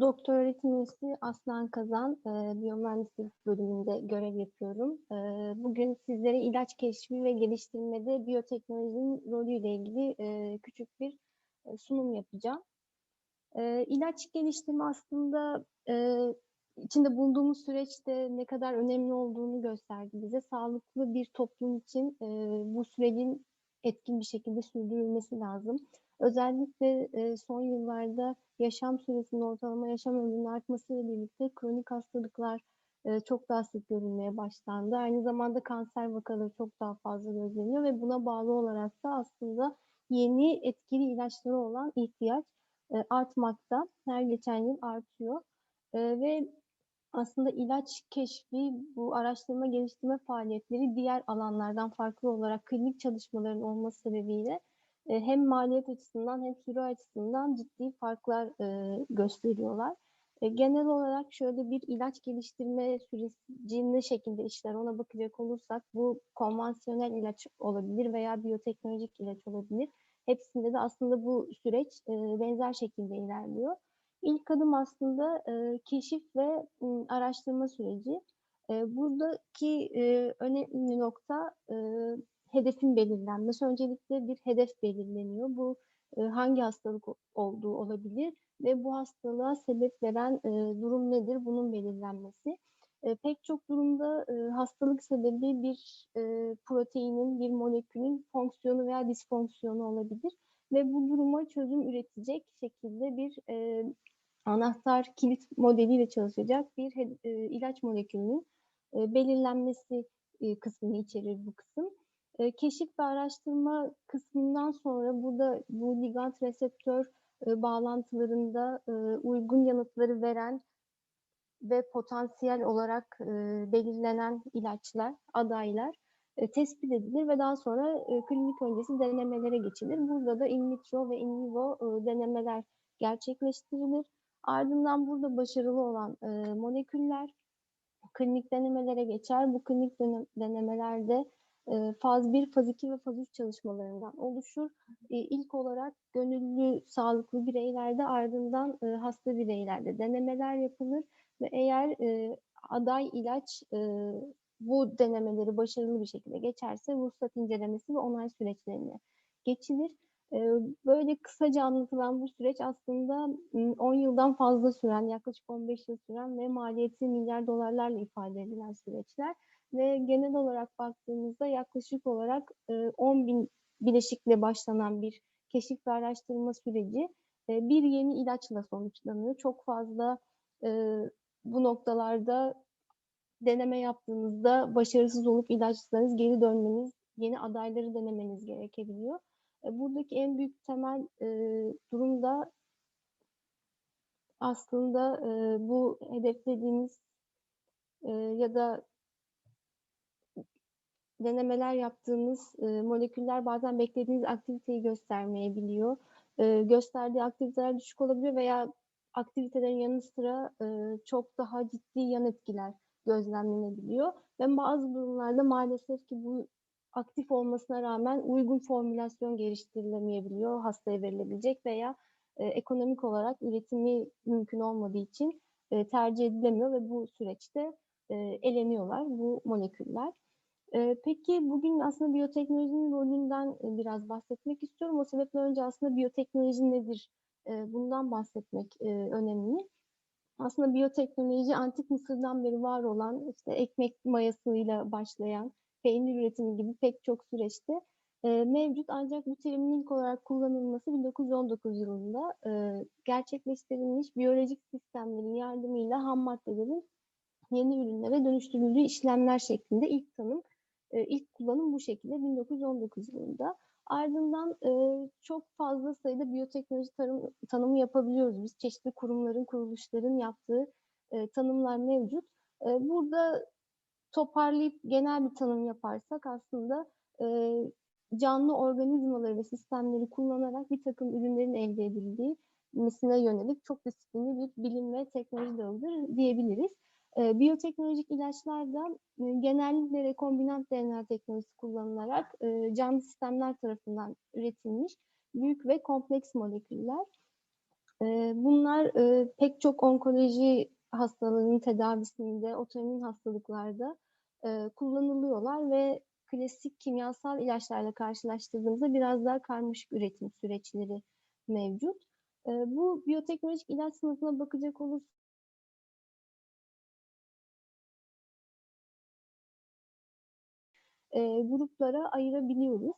Doktor öğretim üyesi Aslan Kazan, e, biyomühendislik bölümünde görev yapıyorum. E, bugün sizlere ilaç keşfi ve geliştirmede biyoteknolojinin rolüyle ilgili e, küçük bir e, sunum yapacağım. E, ilaç geliştirme aslında e, içinde bulunduğumuz süreçte ne kadar önemli olduğunu gösterdi bize. Sağlıklı bir toplum için e, bu sürecin etkin bir şekilde sürdürülmesi lazım. Özellikle e, son yıllarda yaşam süresinin ortalama yaşam ömrünün artmasıyla birlikte kronik hastalıklar e, çok daha sık görülmeye başlandı. Aynı zamanda kanser vakaları çok daha fazla gözleniyor ve buna bağlı olarak da aslında yeni etkili ilaçlara olan ihtiyaç e, artmakta. Her geçen yıl artıyor. E, ve aslında ilaç keşfi, bu araştırma geliştirme faaliyetleri diğer alanlardan farklı olarak klinik çalışmaların olması sebebiyle hem maliyet açısından hem süre açısından ciddi farklar e, gösteriyorlar. E, genel olarak şöyle bir ilaç geliştirme süreci ne şekilde işler ona bakacak olursak bu konvansiyonel ilaç olabilir veya biyoteknolojik ilaç olabilir. Hepsinde de aslında bu süreç benzer şekilde ilerliyor. İlk adım aslında keşif ve araştırma süreci. buradaki önemli nokta hedefin belirlenmesi. Öncelikle bir hedef belirleniyor. Bu e, hangi hastalık olduğu olabilir ve bu hastalığa sebep veren e, durum nedir? Bunun belirlenmesi. E, pek çok durumda e, hastalık sebebi bir e, proteinin, bir molekülün fonksiyonu veya disfonksiyonu olabilir ve bu duruma çözüm üretecek şekilde bir e, anahtar kilit modeliyle çalışacak bir e, ilaç molekülünün e, belirlenmesi e, kısmını içerir bu kısım. E, keşif ve araştırma kısmından sonra burada bu ligand reseptör e, bağlantılarında e, uygun yanıtları veren ve potansiyel olarak e, belirlenen ilaçlar, adaylar e, tespit edilir ve daha sonra e, klinik öncesi denemelere geçilir. Burada da in vitro ve in vivo e, denemeler gerçekleştirilir. Ardından burada başarılı olan e, moleküller klinik denemelere geçer. Bu klinik denemelerde faz 1, faz 2 ve faz 3 çalışmalarından oluşur. E, ilk olarak gönüllü sağlıklı bireylerde ardından e, hasta bireylerde denemeler yapılır ve eğer aday ilaç bu denemeleri başarılı bir şekilde geçerse ruhsat incelemesi ve onay süreçlerine geçilir. Böyle kısaca anlatılan bu süreç aslında 10 yıldan fazla süren, yaklaşık 15 yıl süren ve maliyeti milyar dolarlarla ifade edilen süreçler ve genel olarak baktığımızda yaklaşık olarak 10 bin bileşikle başlanan bir keşif ve araştırma süreci bir yeni ilaçla sonuçlanıyor. Çok fazla bu noktalarda deneme yaptığınızda başarısız olup ilaçlarınız geri dönmeniz, yeni adayları denemeniz gerekebiliyor. Buradaki en büyük temel durum da aslında bu hedeflediğimiz ya da denemeler yaptığınız e, moleküller bazen beklediğiniz aktiviteyi göstermeyebiliyor. E, gösterdiği aktiviteler düşük olabiliyor veya aktivitelerin yanı sıra e, çok daha ciddi yan etkiler gözlemlenebiliyor. Ve bazı durumlarda maalesef ki bu aktif olmasına rağmen uygun formülasyon geliştirilemeyebiliyor hastaya verilebilecek veya e, ekonomik olarak üretimi mümkün olmadığı için e, tercih edilemiyor ve bu süreçte e, eleniyorlar bu moleküller. Peki bugün aslında biyoteknolojinin rolünden biraz bahsetmek istiyorum. O sebeple önce aslında biyoteknoloji nedir? Bundan bahsetmek önemli. Aslında biyoteknoloji antik Mısır'dan beri var olan işte ekmek mayasıyla başlayan peynir üretimi gibi pek çok süreçte mevcut ancak bu terimin ilk olarak kullanılması 1919 yılında gerçekleştirilmiş biyolojik sistemlerin yardımıyla ham maddelerin yeni ürünlere dönüştürüldüğü işlemler şeklinde ilk tanım e, ilk kullanım bu şekilde 1919 yılında. Ardından e, çok fazla sayıda biyoteknoloji tarım, tanımı yapabiliyoruz biz. Çeşitli kurumların, kuruluşların yaptığı e, tanımlar mevcut. E, burada toparlayıp genel bir tanım yaparsak aslında e, canlı organizmaları ve sistemleri kullanarak bir takım ürünlerin elde edildiği misine yönelik çok disiplinli bir bilim ve teknoloji dalıdır diyebiliriz. E, biyoteknolojik ilaçlarda e, genellikle rekombinant DNA teknolojisi kullanılarak e, canlı sistemler tarafından üretilmiş büyük ve kompleks moleküller. E, bunlar pek çok onkoloji hastalığının tedavisinde, otoimmün hastalıklarda kullanılıyorlar ve klasik kimyasal ilaçlarla karşılaştırdığımızda biraz daha karmaşık üretim süreçleri mevcut. Bu biyoteknolojik ilaç sınıfına bakacak olursak e, gruplara ayırabiliyoruz.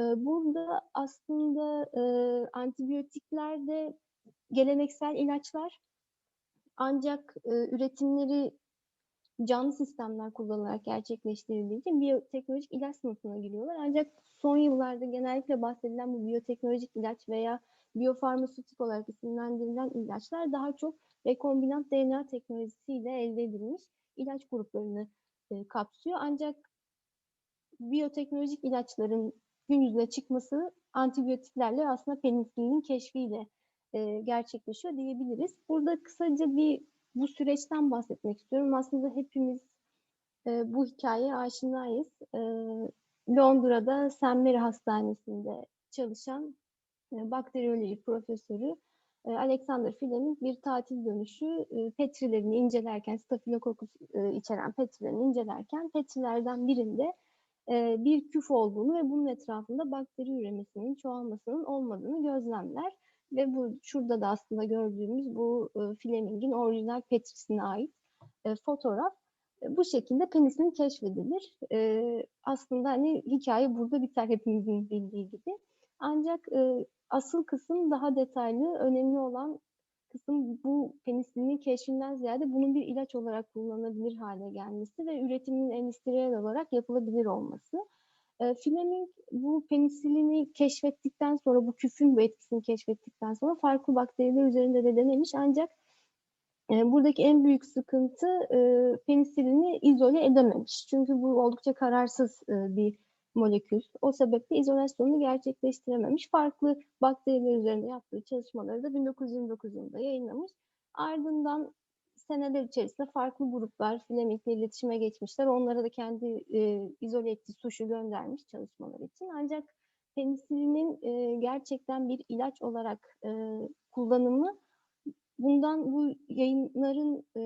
E, burada aslında e, antibiyotikler de geleneksel ilaçlar ancak e, üretimleri canlı sistemler kullanılarak gerçekleştirildiği için biyoteknolojik ilaç sınıfına giriyorlar. Ancak son yıllarda genellikle bahsedilen bu biyoteknolojik ilaç veya biyofarmasötik olarak isimlendirilen ilaçlar daha çok rekombinant DNA teknolojisiyle elde edilmiş ilaç gruplarını e, kapsıyor. Ancak biyoteknolojik ilaçların gün yüzüne çıkması antibiyotiklerle aslında penisilinin keşfiyle e, gerçekleşiyor diyebiliriz. Burada kısaca bir bu süreçten bahsetmek istiyorum. Aslında hepimiz e, bu hikayeye aşinayız. E, Londra'da St. Mary Hastanesi'nde çalışan e, bakteriyoloji profesörü e, Alexander Fleming bir tatil dönüşü e, petrilerini incelerken, stafilokokus e, içeren petrilerini incelerken petrilerden birinde e, bir küf olduğunu ve bunun etrafında bakteri üremesinin, çoğalmasının olmadığını gözlemler. Ve bu şurada da aslında gördüğümüz bu e, Fleming'in orijinal petrisine ait e, fotoğraf. Bu şekilde penisilin keşfedilir. Aslında hani hikaye burada biter hepimizin bildiği gibi. Ancak asıl kısım daha detaylı, önemli olan kısım bu penisilinin keşfinden ziyade bunun bir ilaç olarak kullanılabilir hale gelmesi ve üretiminin endüstriyel olarak yapılabilir olması. E, Fleming bu penisilini keşfettikten sonra, bu küfün bu etkisini keşfettikten sonra farklı bakteriler üzerinde de denemiş ancak e, buradaki en büyük sıkıntı e, penisilini izole edememiş. Çünkü bu oldukça kararsız e, bir molekül. O sebeple izolasyonunu gerçekleştirememiş. Farklı bakteriler üzerinde yaptığı çalışmaları da 1929 yılında yayınlamış. Ardından seneler içerisinde farklı gruplar Fleming'le iletişime geçmişler. Onlara da kendi e, izole ettiği suşu göndermiş çalışmalar için. Ancak penisilinin e, gerçekten bir ilaç olarak e, kullanımı bundan bu yayınların e,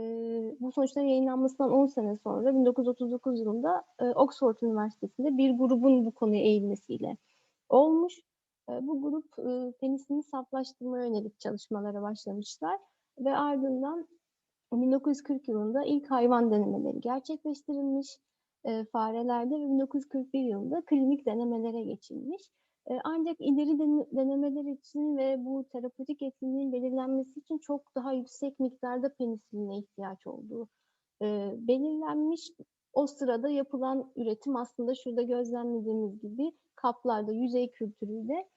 bu sonuçların yayınlanmasından 10 sene sonra 1939 yılında e, Oxford Üniversitesi'nde bir grubun bu konuya eğilmesiyle olmuş. E, bu grup e, penisilini saflaştırmaya yönelik çalışmalara başlamışlar ve ardından 1940 yılında ilk hayvan denemeleri gerçekleştirilmiş e, farelerde ve 1941 yılında klinik denemelere geçilmiş. Ancak ileri denemeler için ve bu terapötik etkinliğin belirlenmesi için çok daha yüksek miktarda penisiline ihtiyaç olduğu belirlenmiş. O sırada yapılan üretim aslında şurada gözlemlediğimiz gibi kaplarda yüzey kültürüyle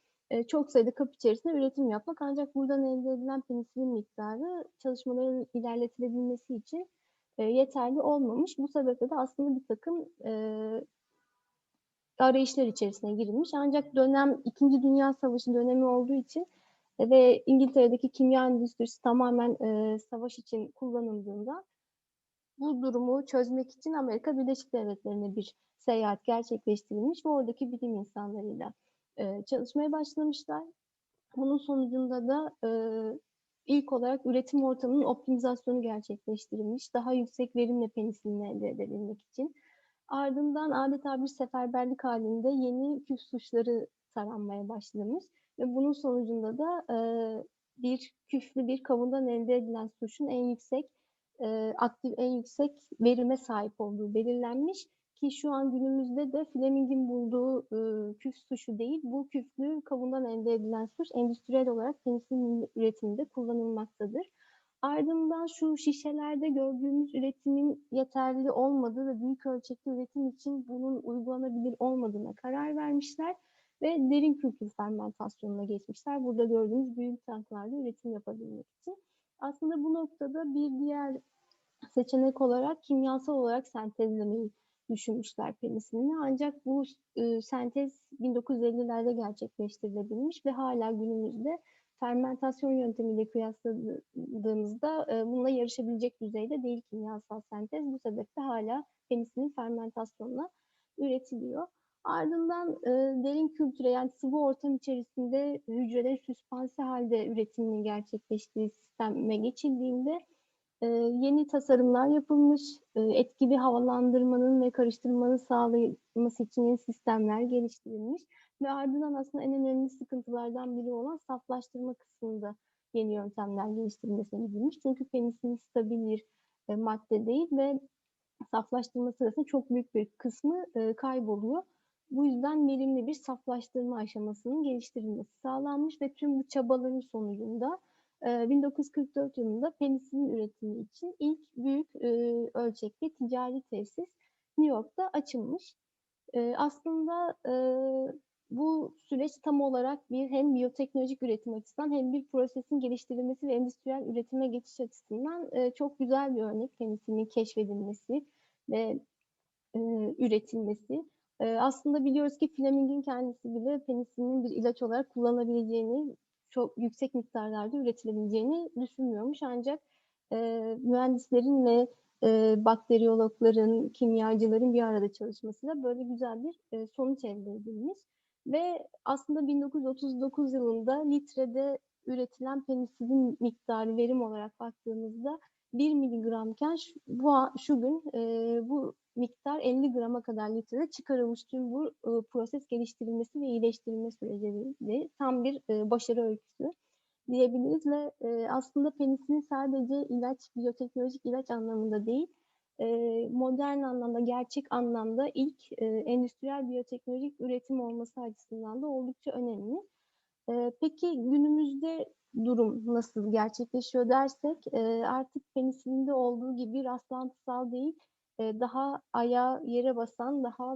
çok sayıda kap içerisinde üretim yapmak. Ancak buradan elde edilen penisilin miktarı çalışmaların ilerletilebilmesi için yeterli olmamış. Bu sebeple de aslında bir takım arayışlar içerisine girilmiş. Ancak dönem İkinci Dünya Savaşı dönemi olduğu için e, ve İngiltere'deki kimya endüstrisi tamamen e, savaş için kullanıldığında bu durumu çözmek için Amerika Birleşik Devletleri'ne bir seyahat gerçekleştirilmiş ve oradaki bilim insanlarıyla e, çalışmaya başlamışlar. Bunun sonucunda da e, ilk olarak üretim ortamının optimizasyonu gerçekleştirilmiş. Daha yüksek verimle penisilin elde edebilmek için. Ardından adeta bir seferberlik halinde yeni küf suçları taranmaya başlamış ve bunun sonucunda da e, bir küflü bir kavundan elde edilen suşun en yüksek e, aktif en yüksek verime sahip olduğu belirlenmiş ki şu an günümüzde de Fleming'in bulduğu e, küf suşu değil, bu küflü kavundan elde edilen suş endüstriyel olarak penisilin üretiminde kullanılmaktadır. Ardından şu şişelerde gördüğümüz üretimin yeterli olmadığı ve büyük ölçekli üretim için bunun uygulanabilir olmadığına karar vermişler ve derin kültür fermentasyonuna geçmişler. Burada gördüğümüz büyük tanklarda üretim yapabilmek için. Aslında bu noktada bir diğer seçenek olarak kimyasal olarak sentezlemeyi düşünmüşler penisilini. Ancak bu e, sentez 1950'lerde gerçekleştirilebilmiş ve hala günümüzde fermentasyon yöntemiyle kıyasladığımızda e, bununla yarışabilecek düzeyde değil kimyasal sentez. Bu sebeple hala penisilin fermentasyonla üretiliyor. Ardından e, derin kültüre yani sıvı ortam içerisinde hücrelerin süspanse halde üretiminin gerçekleştiği sisteme geçildiğinde e, yeni tasarımlar yapılmış, e, etkili havalandırmanın ve karıştırmanın sağlanması için yeni sistemler geliştirilmiş ve ardından aslında en önemli sıkıntılardan biri olan saflaştırma kısmında yeni yöntemler geliştirilmesine gidilmiş. Çünkü penisilin stabil bir e, madde değil ve saflaştırma sırasında çok büyük bir kısmı e, kayboluyor. Bu yüzden verimli bir saflaştırma aşamasının geliştirilmesi sağlanmış ve tüm bu çabaların sonucunda 1944 yılında penisilin üretimi için ilk büyük ölçekli ticari tesis New York'ta açılmış. Aslında bu süreç tam olarak bir hem biyoteknolojik üretim açısından hem bir prosesin geliştirilmesi ve endüstriyel üretime geçiş açısından çok güzel bir örnek penisilinin keşfedilmesi ve üretilmesi. Aslında biliyoruz ki Fleming'in kendisi bile penisilinin bir ilaç olarak kullanabileceğini çok yüksek miktarlarda üretilebileceğini düşünmüyormuş. Ancak e, mühendislerin ve e, bakteriyologların, kimyacıların bir arada çalışmasıyla böyle güzel bir e, sonuç elde edilmiş. Ve aslında 1939 yılında litrede üretilen penisilin miktarı verim olarak baktığımızda 1 miligramken şu, bu, şu gün e, bu miktar 50 grama kadar litrede çıkarılmış. Tüm bu e, proses geliştirilmesi ve iyileştirilme sürecinde tam bir e, başarı öyküsü diyebiliriz ve e, aslında penisilin sadece ilaç, biyoteknolojik ilaç anlamında değil, modern anlamda, gerçek anlamda ilk e, endüstriyel biyoteknolojik üretim olması açısından da oldukça önemli. Peki günümüzde durum nasıl gerçekleşiyor dersek artık penisilinde olduğu gibi rastlantısal değil, daha ayağa yere basan, daha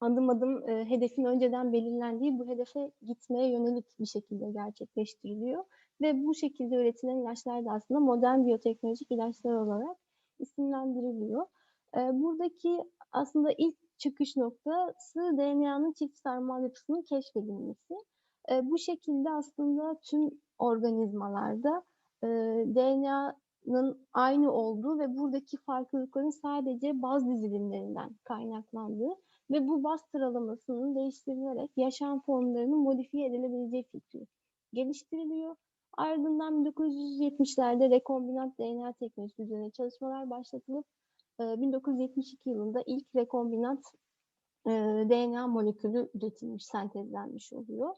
adım adım hedefin önceden belirlendiği bu hedefe gitmeye yönelik bir şekilde gerçekleştiriliyor. Ve bu şekilde üretilen ilaçlar da aslında modern biyoteknolojik ilaçlar olarak isimlendiriliyor. E, buradaki aslında ilk çıkış noktası DNA'nın çift sarmal yapısının keşfedilmesi. E, bu şekilde aslında tüm organizmalarda e, DNA'nın aynı olduğu ve buradaki farklılıkların sadece baz dizilimlerinden kaynaklandığı ve bu baz sıralamasının değiştirilerek yaşam formlarının modifiye edilebileceği fikri geliştiriliyor. Ardından 1970'lerde rekombinant DNA teknolojisi üzerine çalışmalar başlatılıp 1972 yılında ilk rekombinant DNA molekülü üretilmiş, sentezlenmiş oluyor.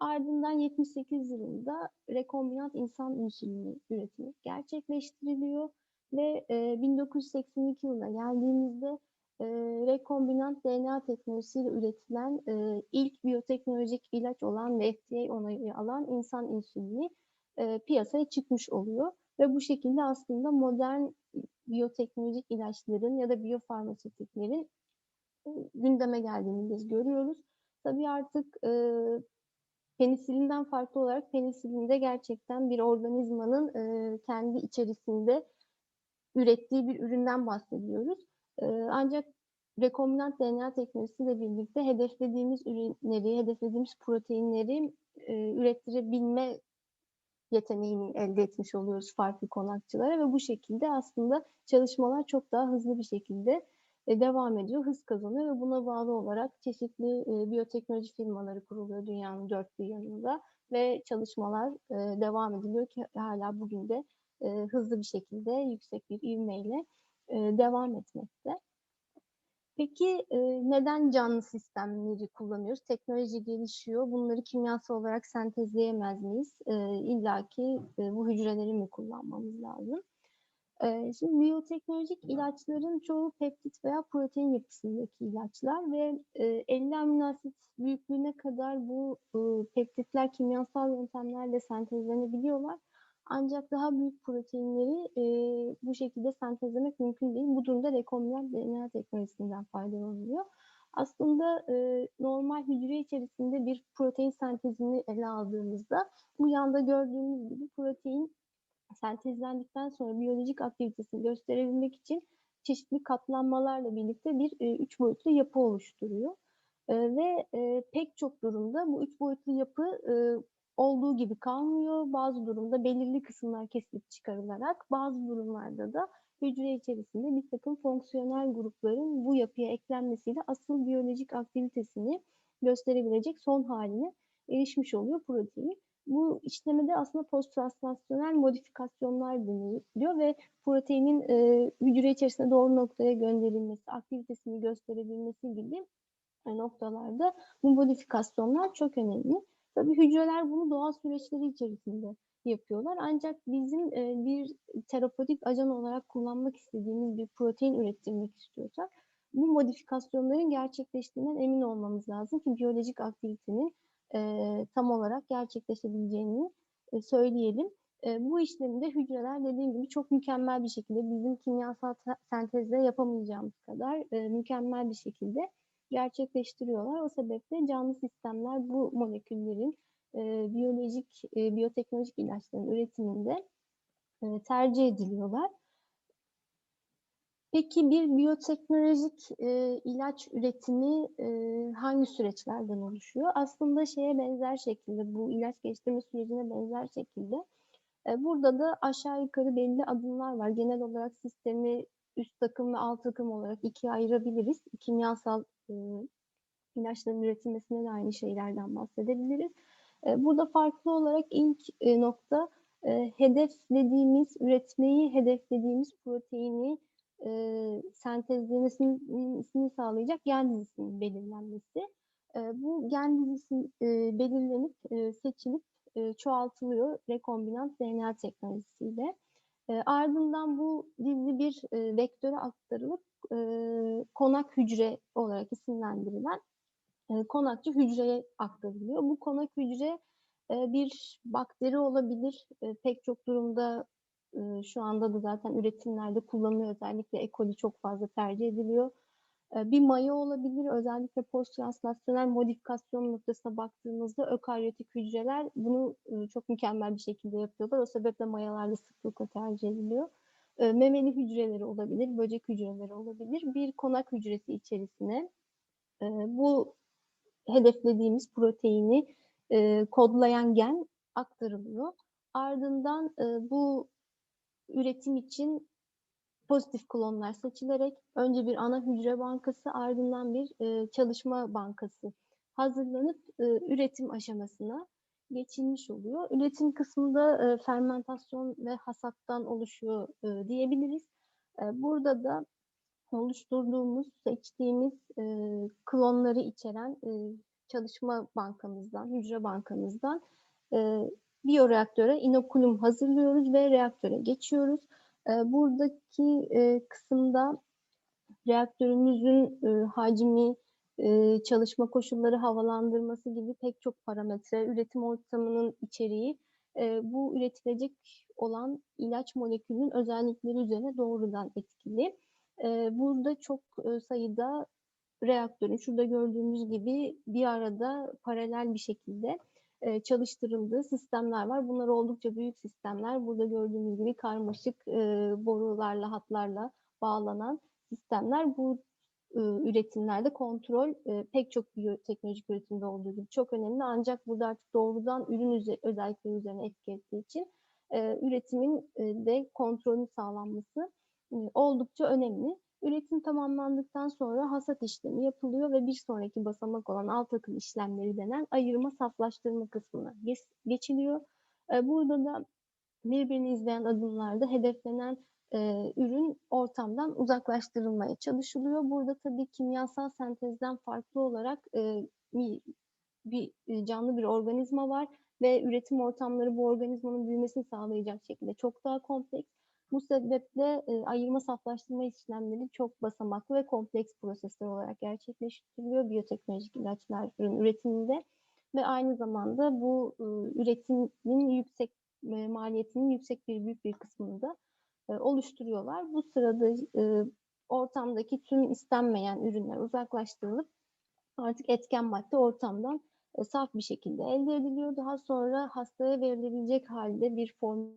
Ardından 78 yılında rekombinant insan insülini üretimi gerçekleştiriliyor ve e, 1982 yılına geldiğimizde e, rekombinant DNA teknolojisiyle üretilen e, ilk biyoteknolojik ilaç olan ve FDA onayı alan insan insülini e, piyasaya çıkmış oluyor. Ve bu şekilde aslında modern biyoteknolojik ilaçların ya da biyofarmasötiklerin e, gündeme geldiğini biz görüyoruz. Tabii artık e, penisilinden farklı olarak penisilinde gerçekten bir organizmanın e, kendi içerisinde ürettiği bir üründen bahsediyoruz. E, ancak rekombinant DNA teknolojisiyle birlikte hedeflediğimiz ürünleri, hedeflediğimiz proteinleri e, ürettirebilme yeteneğini elde etmiş oluyoruz farklı konakçılara ve bu şekilde aslında çalışmalar çok daha hızlı bir şekilde e, devam ediyor, hız kazanıyor ve buna bağlı olarak çeşitli e, biyoteknoloji firmaları kuruluyor dünyanın dört bir yanında ve çalışmalar e, devam ediliyor ki hala bugün de hızlı bir şekilde yüksek bir ivmeyle devam etmekte. Peki neden canlı sistemleri kullanıyoruz? Teknoloji gelişiyor. Bunları kimyasal olarak sentezleyemez miyiz? İlla ki bu hücreleri mi kullanmamız lazım? Şimdi biyoteknolojik ilaçların çoğu peptit veya protein yapısındaki ilaçlar ve 50 amino asit büyüklüğüne kadar bu peptitler kimyasal yöntemlerle sentezlenebiliyorlar. Ancak daha büyük proteinleri bu şekilde sentezlemek mümkün değil. Bu durumda rekombinant DNA teknolojisinden faydalanılıyor. Aslında normal hücre içerisinde bir protein sentezini ele aldığımızda bu yanda gördüğümüz gibi protein sentezlendikten sonra biyolojik aktivitesini gösterebilmek için çeşitli katlanmalarla birlikte bir e, üç boyutlu yapı oluşturuyor. E, ve e, pek çok durumda bu üç boyutlu yapı e, olduğu gibi kalmıyor. Bazı durumda belirli kısımlar kesilip çıkarılarak, bazı durumlarda da hücre içerisinde bir takım fonksiyonel grupların bu yapıya eklenmesiyle asıl biyolojik aktivitesini gösterebilecek son haline erişmiş oluyor protein. Bu işlemede aslında post-translasyonel modifikasyonlar deniliyor ve proteinin e, hücre içerisinde doğru noktaya gönderilmesi, aktivitesini gösterebilmesi gibi noktalarda bu modifikasyonlar çok önemli. Tabii hücreler bunu doğal süreçleri içerisinde yapıyorlar. Ancak bizim e, bir terapötik ajan olarak kullanmak istediğimiz bir protein ürettirmek istiyorsak bu modifikasyonların gerçekleştiğinden emin olmamız lazım ki biyolojik aktivitenin e, tam olarak gerçekleşebileceğini e, söyleyelim. E, bu işlemde hücreler dediğim gibi çok mükemmel bir şekilde bizim kimyasal sentezle yapamayacağımız kadar e, mükemmel bir şekilde gerçekleştiriyorlar. O sebeple canlı sistemler bu moleküllerin e, biyolojik, e, biyoteknolojik ilaçların üretiminde e, tercih ediliyorlar. Peki bir biyoteknolojik e, ilaç üretimi e, hangi süreçlerden oluşuyor? Aslında şeye benzer şekilde, bu ilaç geliştirme sürecine benzer şekilde. E, burada da aşağı yukarı belli adımlar var. Genel olarak sistemi üst takım ve alt takım olarak ikiye ayırabiliriz. Kimyasal e, ilaçların üretilmesine de aynı şeylerden bahsedebiliriz. E, burada farklı olarak ilk e, nokta e, hedeflediğimiz, üretmeyi hedeflediğimiz proteini e, sentezlemesini sağlayacak gen dizisinin belirlenmesi. E, bu gen dizisi e, belirlenip e, seçilip e, çoğaltılıyor rekombinant DNA teknolojisiyle. E, ardından bu dizi bir e, vektöre aktarılıp e, konak hücre olarak isimlendirilen e, konakçı hücreye aktarılıyor. Bu konak hücre e, bir bakteri olabilir. E, pek çok durumda e, şu anda da zaten üretimlerde kullanılıyor. Özellikle E. coli çok fazla tercih ediliyor. E, bir maya olabilir. Özellikle post-translasyonel modifikasyon noktasına baktığımızda ökaryotik hücreler bunu e, çok mükemmel bir şekilde yapıyorlar. O sebeple mayalarda sıklıkla tercih ediliyor. E, memeli hücreleri olabilir, böcek hücreleri olabilir. Bir konak hücresi içerisine e, bu hedeflediğimiz proteini e, kodlayan gen aktarılıyor. Ardından bu üretim için pozitif klonlar seçilerek önce bir ana hücre bankası ardından bir e, çalışma bankası hazırlanıp e, üretim aşamasına geçilmiş oluyor. Üretim kısmında e, fermentasyon ve hasattan oluşuyor e, diyebiliriz. E, burada da oluşturduğumuz, seçtiğimiz e, klonları içeren e, çalışma bankamızdan, hücre bankamızdan e, biyoreaktöre inokulum hazırlıyoruz ve reaktöre geçiyoruz. E, buradaki e, kısımda reaktörümüzün e, hacmi, e, çalışma koşulları, havalandırması gibi pek çok parametre, üretim ortamının içeriği bu üretilecek olan ilaç molekülünün özellikleri üzerine doğrudan etkili. Burada çok sayıda reaktörün şurada gördüğümüz gibi bir arada paralel bir şekilde e, çalıştırıldığı sistemler var. Bunlar oldukça büyük sistemler. Burada gördüğümüz gibi karmaşık e, borularla, hatlarla bağlanan sistemler. Bu e, üretimlerde kontrol pek çok biyoteknolojik üretimde olduğu gibi çok önemli. Ancak burada artık doğrudan ürün üze özellikleri üzerine etki ettiği için üretimin de kontrolün sağlanması oldukça önemli. Üretim tamamlandıktan sonra hasat işlemi yapılıyor ve bir sonraki basamak olan alt akım işlemleri denen ayırma saflaştırma kısmına geçiliyor. E, burada da birbirini izleyen adımlarda hedeflenen e, ürün ortamdan uzaklaştırılmaya çalışılıyor. Burada tabii kimyasal sentezden farklı olarak e, bir, bir canlı bir organizma var ve üretim ortamları bu organizmanın büyümesini sağlayacak şekilde çok daha kompleks. Bu sebeple e, ayırma saflaştırma işlemleri çok basamaklı ve kompleks prosesler olarak gerçekleştiriliyor biyoteknolojik ilaçların üretiminde ve aynı zamanda bu e, üretimin yüksek e, maliyetinin yüksek bir büyük bir kısmını da e, oluşturuyorlar. Bu sırada e, ortamdaki tüm istenmeyen ürünler uzaklaştırılıp artık etken madde ortamdan e, saf bir şekilde elde ediliyor. Daha sonra hastaya verilebilecek halde bir form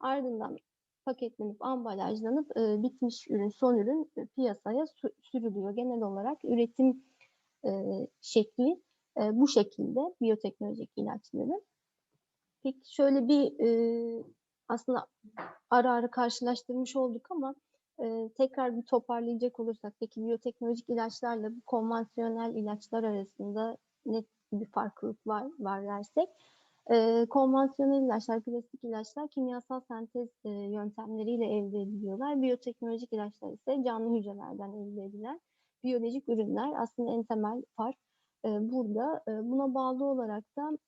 Ardından paketlenip ambalajlanıp e, bitmiş ürün, son ürün piyasaya sürülüyor. Genel olarak üretim e, şekli E, bu şekilde biyoteknolojik ilaçları. Peki şöyle bir e, aslında ara ara karşılaştırmış olduk ama e, tekrar bir toparlayacak olursak peki biyoteknolojik ilaçlarla bu konvansiyonel ilaçlar arasında ne bir farklılık var, var dersek e, konvansiyonel ilaçlar, klasik ilaçlar kimyasal sentez e, yöntemleriyle elde ediliyorlar. Biyoteknolojik ilaçlar ise canlı hücrelerden elde edilen biyolojik ürünler. Aslında en temel fark e, burada. E, buna bağlı olarak da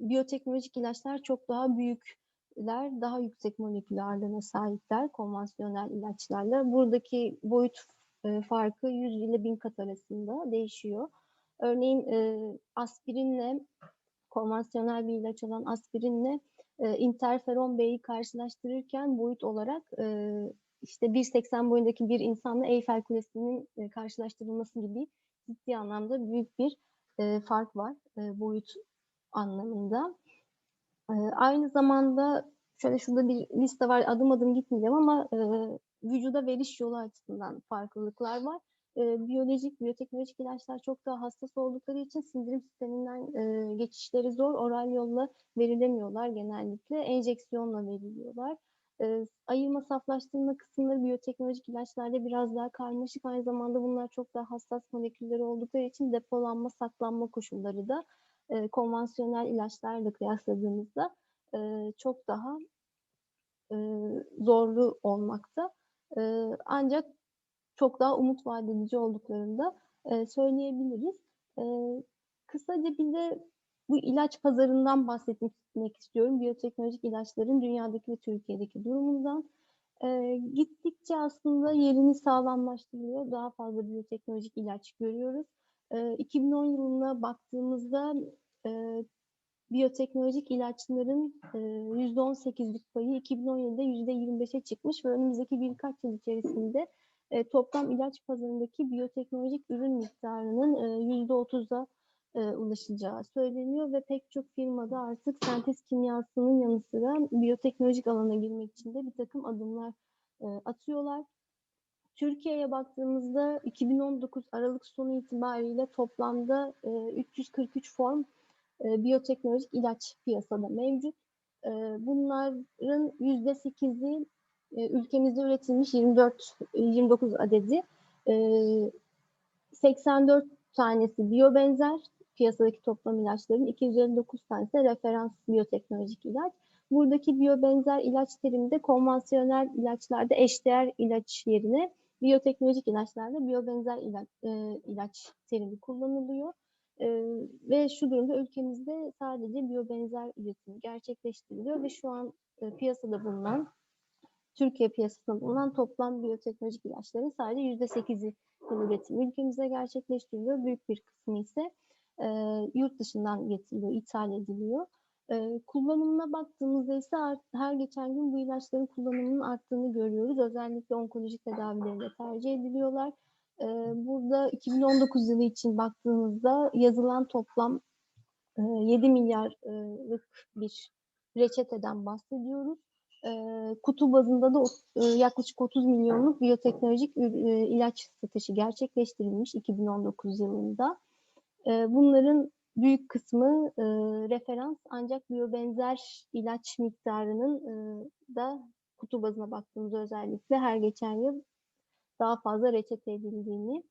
biyoteknolojik ilaçlar çok daha büyükler, daha yüksek molekül ağırlığına sahipler konvansiyonel ilaçlarla. Buradaki boyut e, farkı 100 ile 1000 kat arasında değişiyor. Örneğin e, aspirinle konvansiyonel bir ilaç olan aspirinle e, interferon B'yi karşılaştırırken boyut olarak e, işte 1.80 boyundaki bir insanla Eyfel Kulesi'nin e, karşılaştırılması gibi ciddi anlamda büyük bir e, fark var e, boyut anlamında. E, aynı zamanda şöyle şurada bir liste var adım adım gitmeyeceğim ama e, vücuda veriş yolu açısından farklılıklar var. E, biyolojik, biyoteknolojik ilaçlar çok daha hassas oldukları için sindirim sisteminden e, geçişleri zor. Oral yolla verilemiyorlar genellikle. Enjeksiyonla veriliyorlar. E, ayırma saflaştırma kısımları biyoteknolojik ilaçlarda biraz daha karmaşık. Aynı zamanda bunlar çok daha hassas molekülleri oldukları için depolanma, saklanma koşulları da e, konvansiyonel ilaçlarla kıyasladığımızda e, çok daha e, zorlu olmakta. E, ancak çok daha umut vaat edici olduklarını da e, söyleyebiliriz. E, kısaca bir de bu ilaç pazarından bahsetmek istiyorum. Biyoteknolojik ilaçların dünyadaki ve Türkiye'deki durumundan. E, gittikçe aslında yerini sağlamlaştırıyor. Daha fazla biyoteknolojik ilaç görüyoruz. E, 2010 yılına baktığımızda biyoteknolojik ilaçların e, %18'lik payı 2017'de %25'e çıkmış ve önümüzdeki birkaç yıl içerisinde e, toplam ilaç pazarındaki biyoteknolojik ürün miktarının e, %30'a e, ulaşacağı söyleniyor ve pek çok firmada artık sentez kimyasının yanı sıra biyoteknolojik alana girmek için de bir takım adımlar e, atıyorlar. Türkiye'ye baktığımızda 2019 Aralık sonu itibariyle toplamda e, 343 form e, biyoteknolojik ilaç piyasada mevcut. E, bunların %8'i e, ülkemizde üretilmiş 24 29 adedi. E, 84 tanesi biyobenzer piyasadaki toplam ilaçların 259 tanesi referans biyoteknolojik ilaç. Buradaki biyobenzer ilaç teriminde konvansiyonel ilaçlarda eşdeğer ilaç yerine biyoteknolojik ilaçlarda biyobenzer ilaç, e, ilaç terimi kullanılıyor. E, ve şu durumda ülkemizde sadece biyobenzer üretimi gerçekleştiriliyor ve şu an e, piyasada bulunan Türkiye piyasasında bulunan toplam biyoteknolojik ilaçların sadece %8'i üretimi ülkemize gerçekleştiriliyor. Büyük bir kısmı ise e, yurt dışından getiriliyor, ithal ediliyor. E, kullanımına baktığımızda ise her geçen gün bu ilaçların kullanımının arttığını görüyoruz. Özellikle onkolojik tedavilerinde tercih ediliyorlar. E, burada 2019 yılı için baktığımızda yazılan toplam e, 7 milyarlık bir reçeteden bahsediyoruz. E, kutu bazında da e, yaklaşık 30 milyonluk biyoteknolojik e, ilaç satışı gerçekleştirilmiş 2019 yılında. Bunların büyük kısmı referans ancak biyobenzer ilaç miktarının da kutu bazına baktığımızda özellikle her geçen yıl daha fazla reçete edildiğini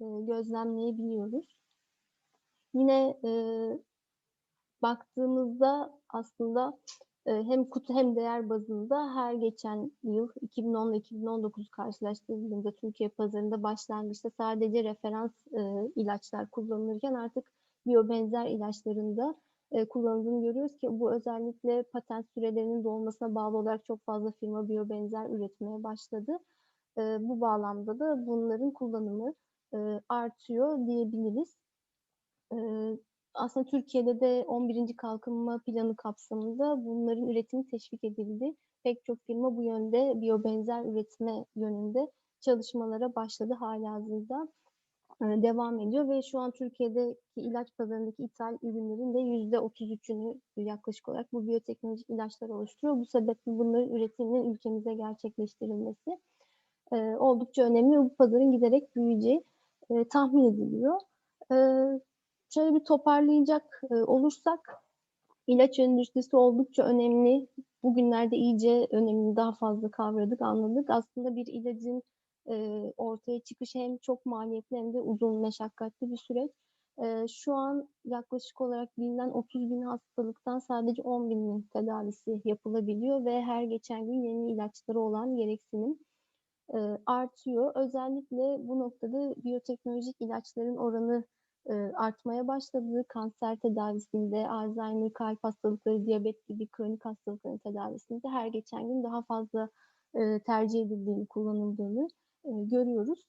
gözlemleyebiliyoruz. Yine baktığımızda aslında hem kutu hem değer bazında her geçen yıl 2010 ile 2019 karşılaştırdığımızda Türkiye pazarında başlangıçta sadece referans e, ilaçlar kullanılırken artık biyobenzer ilaçlarında e, kullanıldığını görüyoruz ki bu özellikle patent sürelerinin dolmasına bağlı olarak çok fazla firma biyobenzer üretmeye başladı. E, bu bağlamda da bunların kullanımı e, artıyor diyebiliriz. E, aslında Türkiye'de de 11. kalkınma planı kapsamında bunların üretimi teşvik edildi. Pek çok firma bu yönde biyobenzer üretme yönünde çalışmalara başladı hala hazırda devam ediyor ve şu an Türkiye'deki ilaç pazarındaki ithal ürünlerin de yüzde 33'ünü yaklaşık olarak bu biyoteknolojik ilaçlar oluşturuyor. Bu sebeple bunların üretiminin ülkemize gerçekleştirilmesi oldukça önemli ve bu pazarın giderek büyüyeceği tahmin ediliyor. Şöyle bir toparlayacak e, olursak ilaç endüstrisi oldukça önemli. Bugünlerde iyice önemini daha fazla kavradık, anladık. Aslında bir ilacın e, ortaya çıkışı hem çok maliyetli hem de uzun, meşakkatli bir süreç. E, şu an yaklaşık olarak bilinen 30 bin hastalıktan sadece 10 binin tedavisi yapılabiliyor ve her geçen gün yeni ilaçları olan gereksinim artıyor. Özellikle bu noktada biyoteknolojik ilaçların oranı artmaya başladı. Kanser tedavisinde, Alzheimer, kalp hastalıkları, diyabet gibi kronik hastalıkların tedavisinde her geçen gün daha fazla e, tercih edildiğini, kullanıldığını e, görüyoruz.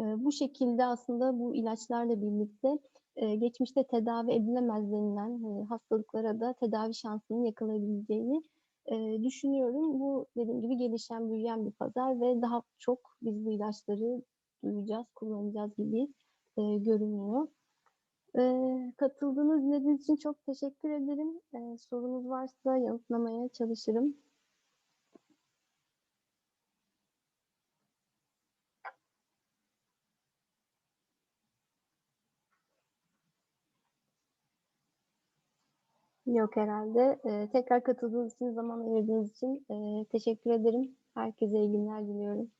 E, bu şekilde aslında bu ilaçlarla birlikte e, geçmişte tedavi edilemez denilen e, hastalıklara da tedavi şansının yakalayabileceğini e, düşünüyorum. Bu dediğim gibi gelişen, büyüyen bir pazar ve daha çok biz bu ilaçları duyacağız, kullanacağız gibi e, görünüyor. E, katıldığınız, dinlediğiniz için çok teşekkür ederim. E, sorunuz varsa yanıtlamaya çalışırım. Yok herhalde. E, tekrar katıldığınız için, zaman ayırdığınız için e, teşekkür ederim. Herkese iyi günler diliyorum.